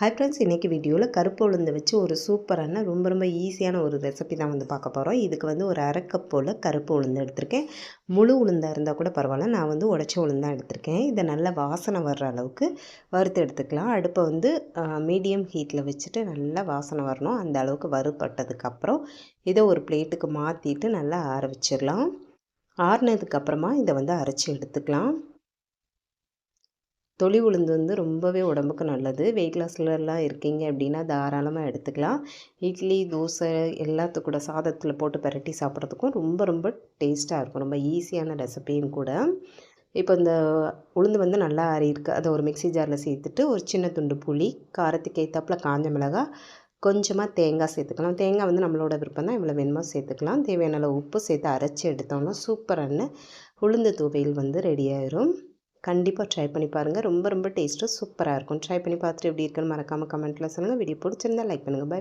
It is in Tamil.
ஹை ஃப்ரெண்ட்ஸ் இன்றைக்கி வீடியோவில் கருப்பு உளுந்து வச்சு ஒரு சூப்பரான ரொம்ப ரொம்ப ஈஸியான ஒரு ரெசிபி தான் வந்து பார்க்க போகிறோம் இதுக்கு வந்து ஒரு அரைக்கப் போல் கருப்பு உளுந்து எடுத்திருக்கேன். முழு உளுந்தாக இருந்தால் கூட பரவாயில்ல. நான் வந்து உடச்ச உளுந்தாக எடுத்திருக்கேன். இதை நல்லா வாசனை வர்ற அளவுக்கு வறுத்து எடுத்துக்கலாம். அடுப்பை வந்து மீடியம் ஹீட்டில் வச்சுட்டு நல்லா வாசனை வரணும். அந்த அளவுக்கு வறுபட்டதுக்கப்புறம் இதை ஒரு பிளேட்டுக்கு மாற்றிட்டு நல்லா ஆற வச்சிடலாம். ஆறுனதுக்கப்புறமா இதை வந்து அரைச்சி எடுத்துக்கலாம். தொளி உளுந்து வந்து ரொம்பவே உடம்புக்கு நல்லது. வெயிட் லாஸ்லலாம் இருக்கீங்க அப்படின்னா தாராளமாக எடுத்துக்கலாம். இட்லி தோசை எல்லாத்துக்கூட கூட சாதத்தில் போட்டு பரட்டி சாப்பிட்றதுக்கும் ரொம்ப ரொம்ப டேஸ்ட்டாக இருக்கும். ரொம்ப ஈஸியான ரெசிபியும் கூட. இப்போ இந்த உளுந்து வந்து நல்லா ஆறியிருக்கு அதை ஒரு மிக்சி ஜாரில் சேர்த்துட்டு ஒரு சின்ன துண்டு புளி காரத்துக்கு ஏற்றாப்புல காஞ்ச மிளகாய் கொஞ்சமாக தேங்காய் சேர்த்துக்கலாம். தேங்காய் வந்து நம்மளோட விருப்பம் தான் இவ்வளோ வேணுமோ சேர்த்துக்கலாம். தேவையான அளவு உப்பு சேர்த்து அரைச்சி எடுத்தோம்னா சூப்பரான உளுந்து துவையல் வந்து ரெடி ஆயிரும். கண்டிப்பாக ட்ரை பண்ணி பாருங்கள் ரொம்ப ரொம்ப டேஸ்ட்டு சூப்பராக இருக்கும். ட்ரை பண்ணி பார்த்துட்டு எப்படி இருக்குன்னு மறக்காமல் கமெண்ட்டில் சொல்லுங்கள் வீடியோ பிடிச்சிருந்தா லைக் பண்ணுங்கள் பை